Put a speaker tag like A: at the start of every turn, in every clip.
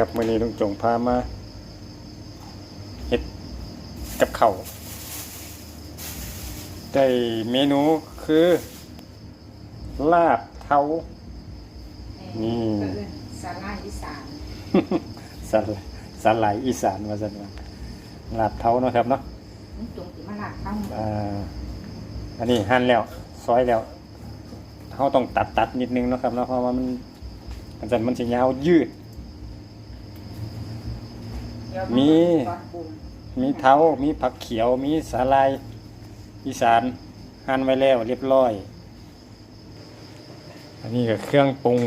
A: ครับมื้อนี้ลุงจงพามาเฮ็ดกับข้าวได้เมนูคือ ลาบเทานี่
B: ก็คือสาลายอีสาน
A: สาลสาหร่ายอีสานว่าซั่นว่าลาบเทาเนาะครับเนาะ
B: นี่จงสิมาลาดข้าว
A: อ่าอันนี้หั่นแล้ว ซอยแล้วเฮาต้องตัดตัดนิดนึงเนาะครับเนาะเพราะว่ามันอันนั้นมันสิยาวยืด
B: เดี๋ยว
A: มี
B: ตอนปรุง
A: มีเท้ามีผักเขียว มีสาลายอีสานหั่นไว้แล้วเรียบร้อย อันนี้ก็เครื่องปรุง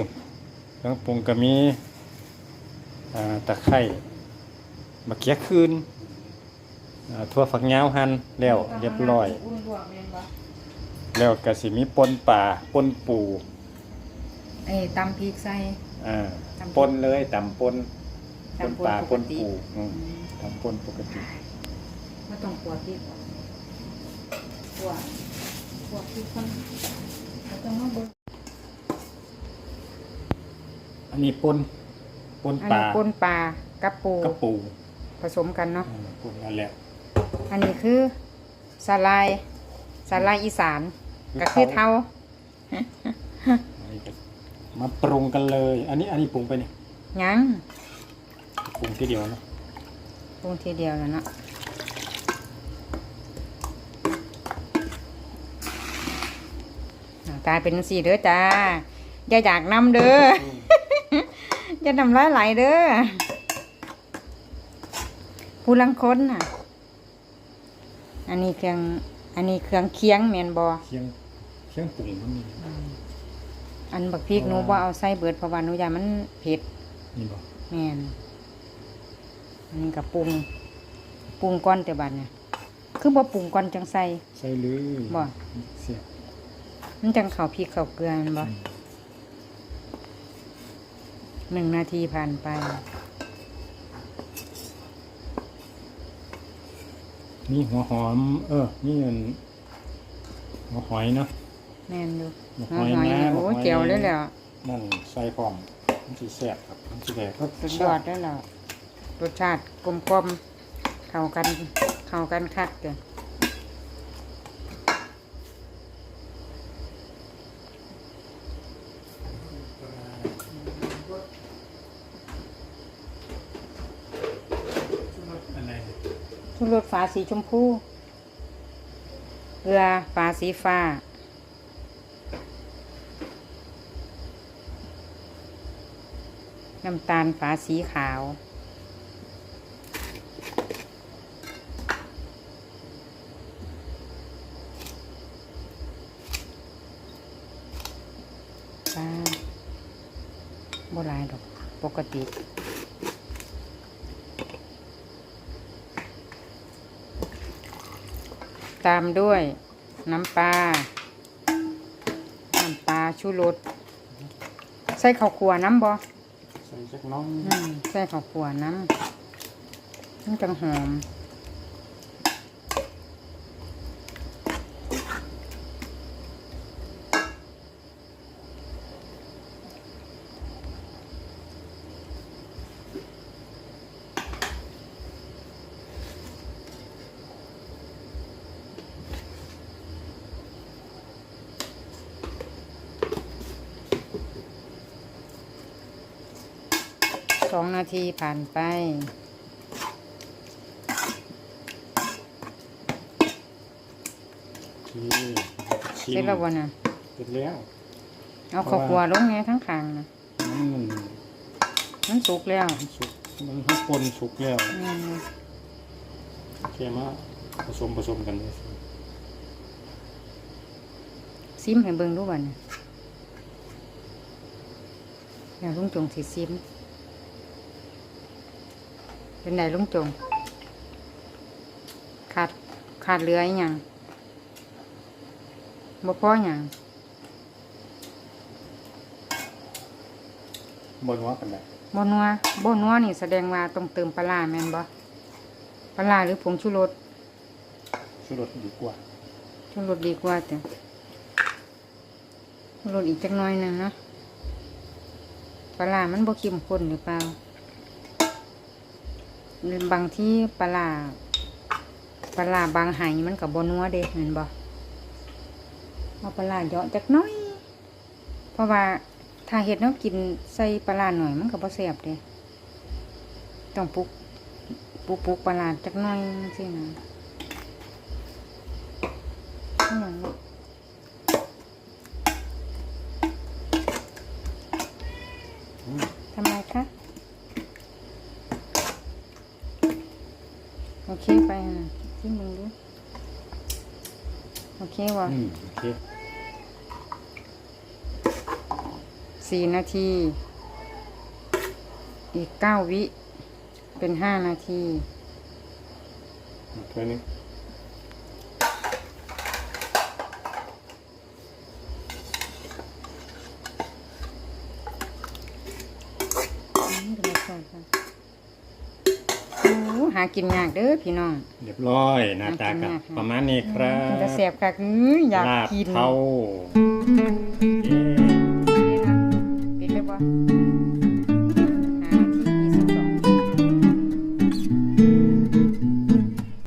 A: เครื่องปรุงก็มีอ่าตะไคร้มะเขือคืนอ่าทั่วฝักยาวหั่นแล้วเรียบร้อย
B: อุ่นลวกแม่นบ่
A: แล้วก็สิมีปนป่าปนปู
B: เอ้ยตำพริกใส่
A: อ่า
B: ตำ
A: ปนเลยตำปน ปน
B: ตำ
A: ป่าป
B: ป
A: น
B: กติ
A: ปูอืม
B: อืม
A: ตำปนปกติ
B: ไม่ต้องกลัวพริกหรอกกลัวกลัวพริกคนไม่ต้องมาเบิ่ง
A: อันนี้ปนปน
B: อัน
A: ป่า
B: นี้ปนปลากับปู
A: กระปู
B: ผสมกันเนาะ
A: อ่าปนนั่นแหละ
B: อันนี้คือสาลายสาลายอีสานก็คือเท่า
A: อันนี้ก็มาปรุงกันเลย อันนี้อันนี้ปรุงไปนี่
B: ยัง
A: ปรุงทีเดียวนะ
B: ปรุงทีเดียวแล้วเนาะอ่ากลายเป็นสีเด้อจ้าอย่าอยากนำเด้ออย่านำร้ายไหลายเด้อผู้ลังคนน่ะ อันนี้เครื่อง อันนี้เครื่องเคียงแมนบอ
A: เคียงเคียงปรุงมันนี่
B: อันบักพริกหนูบ่เอาใส่เบิดเพราะว่าหนูอยากมันเผ็ด
A: นี่บ่
B: แม่นอั นนี้ก็ปรุงปรุงก้อนแต่บัดเนี่ยคือบ่ปรุงก้อนจังใส่
A: ใส่เลย
B: บ่
A: เสียบ
B: มันจังเข้าพริกเข้าเกลือแม่นบ่หนึ่งนาทีผ่านไป
A: นี่หัวหอม เออ นี่อันหัวหอยเนาะ
B: แม่นอยู่
A: หัว
B: ห
A: หอย
B: อย
A: นะ
B: นี่โอ้
A: หัวหอย
B: เจียวเลยแหล้ว
A: นั่นใส่พร้อมมันสิแซ่บครับมันสิได้รส
B: สุดยอดเลยแหล้ว รสชาติกลมกลมๆเข้ากันเข้ากันคักเด้อ
A: อะไร
B: ชุรสฟ้าสีชมพูเกลือฟ้าสีฟ้าน้ำตาลฟ้าสีขาว โบราณดอกปกติตามด้วยน้ำปลา น้ำปลาชูรส ใส่ข้าวขัวน้ำบ่
A: ใส่จักหน้อง
B: อืมใส่ข้าวขัวน้ำมันจังหอม สองนาทีผ่านไป
A: โอเคชิม
B: เสร็จแล้วบ่น่ะ
A: เสร็จแล้ว
B: เอาข้าวขัวลงไงทั้งคางนะ
A: มันมัน
B: มันสุกแล้ว
A: สุกมันทั้งปนสุกแล้ว
B: อืม
A: โอเคมาผสมผสมกันเลย
B: ซิมให้เบิ่งดูบ่น่ะเดี๋ยวลุงจงสิซิม เป็นไงลุงจง ขาดขาดเหลืออีหยังบ่พอหยัง
A: บนว่ากันได้
B: บ่นัวบ่นัวนี่แสดงว่าต้องเติมปลาร้าแม่นบ่ปลาร้าหรือผงชูรส
A: ชูรสดีกว่า
B: ชูรสดีกว่าจ้ะชูรสอีกจักหน่อยหนึงเนาะปลาร้ามันบ่เข้มข้นหรือเปล่า บางที่ปลาร้าปลาร้าบางไหมันกับบนัวเด้เห็นบ่เอาปลาร้าเยาะจักน้อย เพราะว่าถ้าเห็ดเนากินใส่ปลาร้าหน่อยมันก็บ่แซ่บเด้ต้องปลุกปลุกปลุกปลาร้าจักน้อยสินะอหย่างนี้ทำไมคะ โอเคไปนะที่มึงดูโอเควะ
A: อืมโอเค
B: สี่นาที อีกเก้าวิ เป็นห้านาที
A: อีกตัวหนึง
B: อืมเป็นไรก่อนค่ะโอ้หากินยากเด้อพี่น้อง
A: เรียบร้อยหน้าตากับประมาณนี้ครั
B: มันจะ
A: บ
B: แสบค่ะอื้ออยาก
A: ลาบ
B: กิน
A: เทาเย้
B: นี่นะปิดเลย